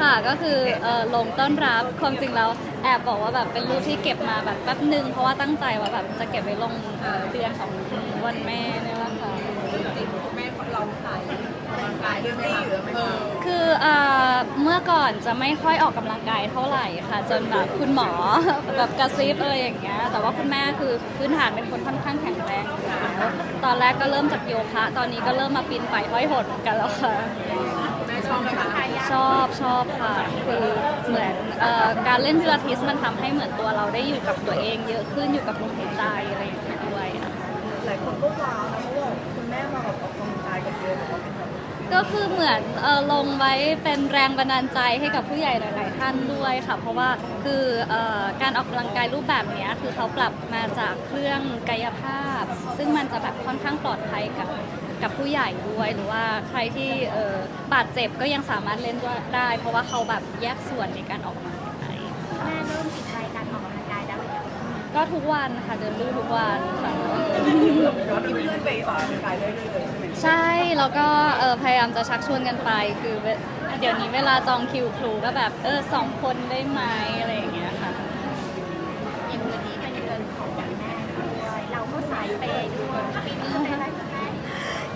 ค่ะก็คือเอ่อลงต้อนรับความจริงแล้วแอบบอกว่าแบบเป็นรูปที่เก็บมาแบบแป๊บหนึ่งเพราะว่าตั้งใจว่าแบบจะเก็บไว้ลงเอ่อเดือนของวันแม่เนี่ยแหละค่ะ แม่เราขายขายด้วยไหมคะเออคือเอ่อเมื่อก่อนจะไม่ค่อยออกกำลังกายเท่าไหร่ค่ะ จนแบบคุณหมอ แบบกระซิบอะไรอย่างเงี้ยแต่ว่าคุณแม่คือพื้นฐานเป็นคนค่อนข้างแข็งแรงอยู่แล้วตอนแรกก็เริ่มจากโยคะ ตอนนี้ก็เริ่มมาปีนป่ายห้อยโหดเหมือนกันแล้วค่ะแม่ ชอบไหมคะชอบชอบค่ะคือเหมือนเอ่อการเล่นพิลาทิสมันทำให้เหมือนตัวเราได้อยู่กับตัวเอง เยอะขึ้นอยู่กับลมหายใจอะไรอย่างเงี้ยด้วยค่ะหลายคนก็ว้าวนะเพราะว่าคุณแม่มาแบบออกกำลังกายกับเยอะบอกว่าเป็นแบบก็คือเหมือนเออลงไว้เป็นแรงบันดาลใจให้กับผู้ใหญ่หลาย ๆ ท่านด้วยค่ะ เพราะว่าคือเออการออกกำลังกายรูปแบบเนี้ยคือเขาปรับมาจากเครื่องกายภาพ ซึ่งมันจะแบบค่อนข้างปลอดภัยกับ กับผู้ใหญ่ด้วยหรือว่าใครที่เออบาดเจ็บก็ยังสามารถเล่นได้ เพราะว่าเขาแบบแยกส่วนในการออกกำลังกายแม่เริ่มติดใจการออกกำลังกายแล้วหรือยังก็ทุกวันค่ะเดินลู่ทุกวันค่ะแล้วมีเพื่อนไปออกกำลังกายเรื่อยๆเลยใช่ไหมใช่แล้วก็เออพยายามจะชักชวนกันไป คือเวเดี๋ยวนี้เวลาจองคิวครูก็แบบเออสองคนได้ไหมอะไรอย่างเงี้ย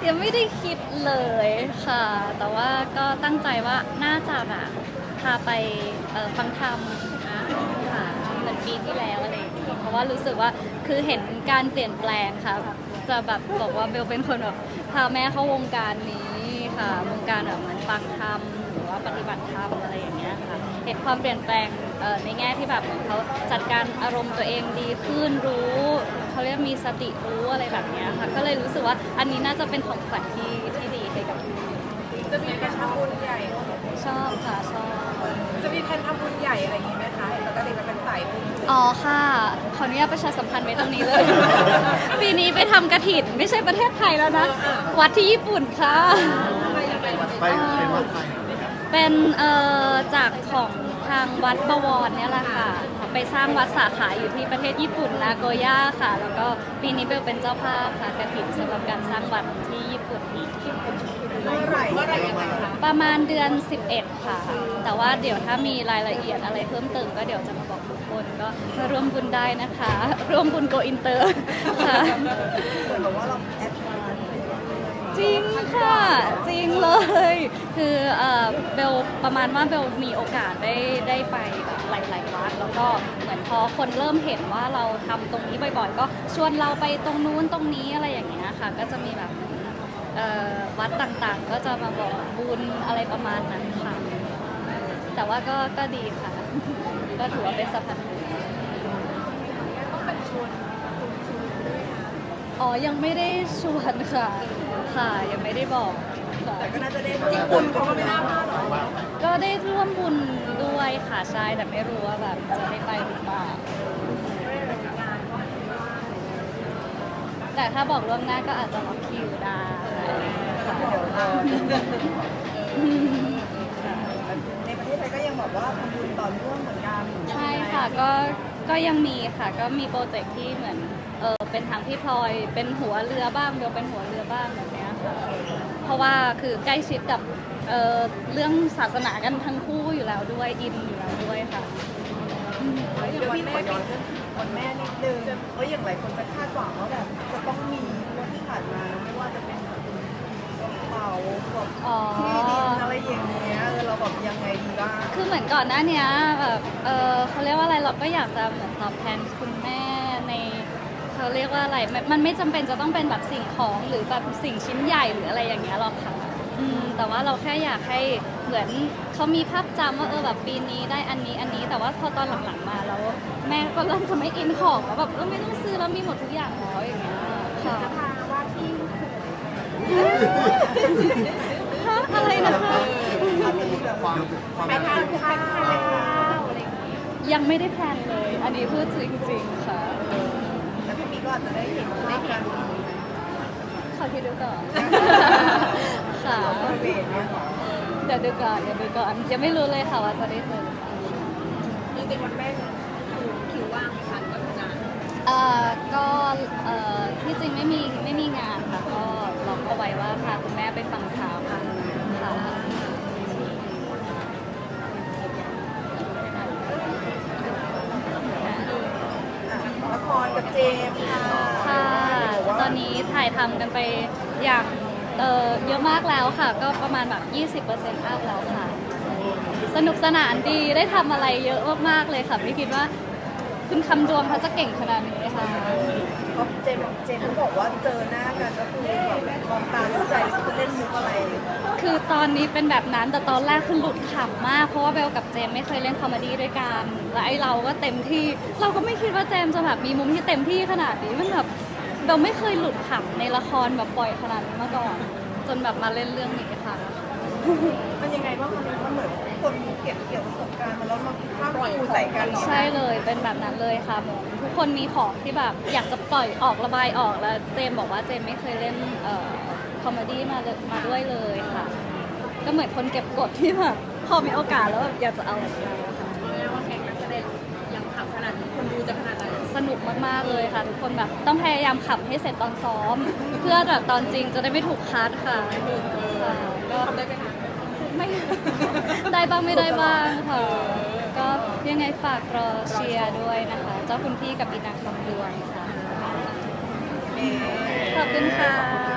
ยังไม่ได้คิดเลยค่ะ แต่ว่าก็ตั้งใจว่าน่าจะแบบพาไปเอ่อฟังธรรมค่ะเหมือนปีที่แล้วอะไรอย่างเงี้ยเพราะว่ารู้สึกว่าคือเห็นการเปลี่ยนแปลงค่ะจะแบบบอกว่าเบลเป็นคนแบบพาแม่เข้าวงการนี้ค่ะวงการแบบเหมือนฟังธรรมหรือว่าปฏิบัติธรรมอะไรอย่างเงี้ยค่ะ เห็นความเปลี่ยนแปลงเอ่อในแง่ที่แบบเหมือนเขาจัดการอารมณ์ตัวเองดีขึ้นรู้เขาเรียกมีสติรู้อะไรแบบเนี้ยค่ะก็เลยรู้สึกว่าอันนี้น่าจะเป็นของขวัญที่ที่ดีให้กับพี่จะมีการทำบุญใหญ่ชอบค่ะชอบจะมีการทำบุญใหญ่อะไรอย่างนี้ไหมคะปกติมันเป็นสายบุญอ๋อค่ะขออนุญาตประชาสัมพันธ์ไว้ตรงนี้เลย ปีนี้ไปทำกระถินไม่ใช่ประเทศไทยแล้วนะ วัดที่ญี่ปุ่นค่ะไปเป็นวัดไทยนะครับ เป็นเอ่อจากของทางวัดบวรเนี่ยแหละค่ะ ไปสร้างวัดสาขาอยู่ที่ประเทศญี่ปุ่นนาโกย่าค่ะ แล้วก็ปีนี้เบลเป็นเจ้าภาพค่ะกระถิ่นสำหรับการสร้างวัดที่ญี่ปุ่นเมื่อไหร่เมื่อไหร่ยังไงคะประมาณเดือน 11 ค่ะ แต่ว่าเดี๋ยวถ้ามีรายละเอียดอะไรเพิ่มเติมก็เดี๋ยวจะมาบอกทุกคนก็มาร่วมบุญได้นะคะ ร่วมบุญโกอินเตอร์ค่ะ เหมือนว่าเราแอดวาน จริงค่ะจริงเลย คือเออเบลประมาณว่าเบลมีโอกาสได้ได้ไปแบบหลาย ๆ วัด แล้วก็เหมือนพอคนเริ่มเห็นว่าเราทำตรงนี้บ่อย ๆ ก็ชวนเราไปตรงนู้นตรงนี้อะไรอย่างเงี้ยค่ะ ก็จะมีแบบเออวัดต่างๆ ก็จะมาบอกบุญอะไรประมาณนั้นค่ะ แต่ว่าก็ก็ดีค่ะ ก็ถือว่าเป็นสะพานบุญอ๋อ ยังไม่ได้ชวนค่ะ ค่ะ ยังไม่ได้บอกค่ะแต่ก็น่าจะได้ญี่ปุ่นเขาก็ไม่น่าพลาดหรอกก็ได้ร่วมบุญด้วยค่ะใช่แต่ไม่รู้ว่าแบบจะได้ไปหรือเปล่าแต่ถ้าบอกล่วงหน้าก็อาจจะล็อกคิวได้ค่ะเดี๋ยวรอในประเทศไทยก็ยังแบบว่าทำบุญต่อเนื่องเหมือนกันใช่ค่ะ ก็ก็ยังมีค่ะ ก็มีโปรเจกต์ที่เหมือนเออเป็นทางพี่พลอยเป็นหัวเรือบ้างเบลเป็นหัวเรือบ้างแบบเนี้ยค่ะ เพราะว่าคือใกล้ชิดกับเออเรื่องศาสนากันทั้งคู่อยู่แล้วด้วยอินอยู่แล้วด้วยค่ะ เดี๋ยววันแม่ย้อนเรื่องวันแม่นิดนึงเพราะอย่างหลายคนจะคาดหวังว่าแบบจะต้องมีวันที่ผ่านมาไม่ว่าจะเป็นแบบกระเป๋าแบบอ๋อ ที่ดินอะไรอย่างเงี้ยเออเราแบบยังไงดีบ้างคือเหมือนก่อนหน้าเนี้ยแบบเออเขาเรียกว่าอะไรเราก็อยากจะเหมือนตอบแทนคุณแม่ใน เขาเรียกว่าอะไรมันมันไม่จำเป็นจะต้องเป็นแบบสิ่งของหรือแบบสิ่งชิ้นใหญ่หรืออะไรอย่างเงี้ยหรอกค่ะอืมแต่ว่าเราแค่อยากให้เหมือนเขามีภาพจำว่าเออแบบปีนี้ได้อันนี้อันนี้ แต่ว่าพอตอนหลังๆมาแล้วแม่ก็เริ่มจะไม่อินของแล้วแบบเออไม่ต้องซื้อแล้วมีหมดทุกอย่างแล้วอย่างเงี้ยค่ะจะพาว่าที่ฮะอะไรนะคะอาจจะมีแบบว่าความไปทานข้าวอะไรอย่างเงี้ยยังไม่ได้แพลนเลย อันนี้พูดจริงๆค่ะแล้วพี่ปีก็ อาจจะได้เห็นได้กันขอคิดดูก่อนค่ะบริเวณเนี่ยค่ะ เดี๋ยวดูก่อนเดี๋ยวดูก่อนยังไม่รู้เลยค่ะว่าจะได้เจอหรือเปล่าจริงๆวันแม่ ค่ะ ตอนนี้ถ่ายทำกันไปอย่างเออเยอะมากแล้วค่ะ ก็ประมาณแบบ 20%อัพแล้วค่ะ สนุกสนานดีได้ทำอะไรเยอะมากๆเลยค่ะ ไม่คิดว่าคุณคำดวงเขาจะเก่งขนาดนี้ค่ะเจมส์เจมส์เขาบอกว่าเจอหน้ากันก็คือแบบมองตากั ตอนนี้เป็นแบบนั้นแต่ตอนแรกคือหลุดขำมาก เพราะว่าเบลกับเจมไม่เคยเล่นคอมเมดี้ด้วยกันและไอเราก็เต็มที่ เราก็ไม่คิดว่าเจมจะแบบมีมุมที่เต็มที่ขนาดนี้มันแบบเบลไม่เคยหลุดขำในละครแบบบ่อยขนาดนี้มาก่อน จนแบบมาเล่นเรื่องนี้ค่ะมันยังไงบ้างคะมันเหมือนคนเก็บเกี่ยวประสบการณ์มาแล้วมาภาคภูมิใส่กันเหรอใช่เลยเป็นแบบนั้นเลยค่ะเหมือนทุกคนมีของที่แบบอยากจะปล่อยออกระบายออกแล้วเจมบอกว่าเจมไม่เคยเล่นเอ่อคอมเมดี้มาเลยมาด้วยเลยค่ะ ก็เหมือนคนเก็บกดที่แบบพอมีโอกาสแล้วแบบอยากจะเอาออกมาค่ะเรียกว่าแข่งนักแสดงยังขำขนาดนี้คนดูจะขนาดไหนสนุกมากๆเลยค่ะ ทุกคนแบบต้องพยายามขับให้เสร็จตอนซ้อม เพื่อแบบตอนจริงจะได้ไม่ถูกคัดค่ะค่ะก็ทำได้ไหมคะไม่ได้บ้างไม่ได้บ้างค่ะก็ยังไงฝากรอเชียร์ด้วยนะคะ เจ้าคุณพี่กับอีนางคำดวงค่ะขอบคุณค่ะ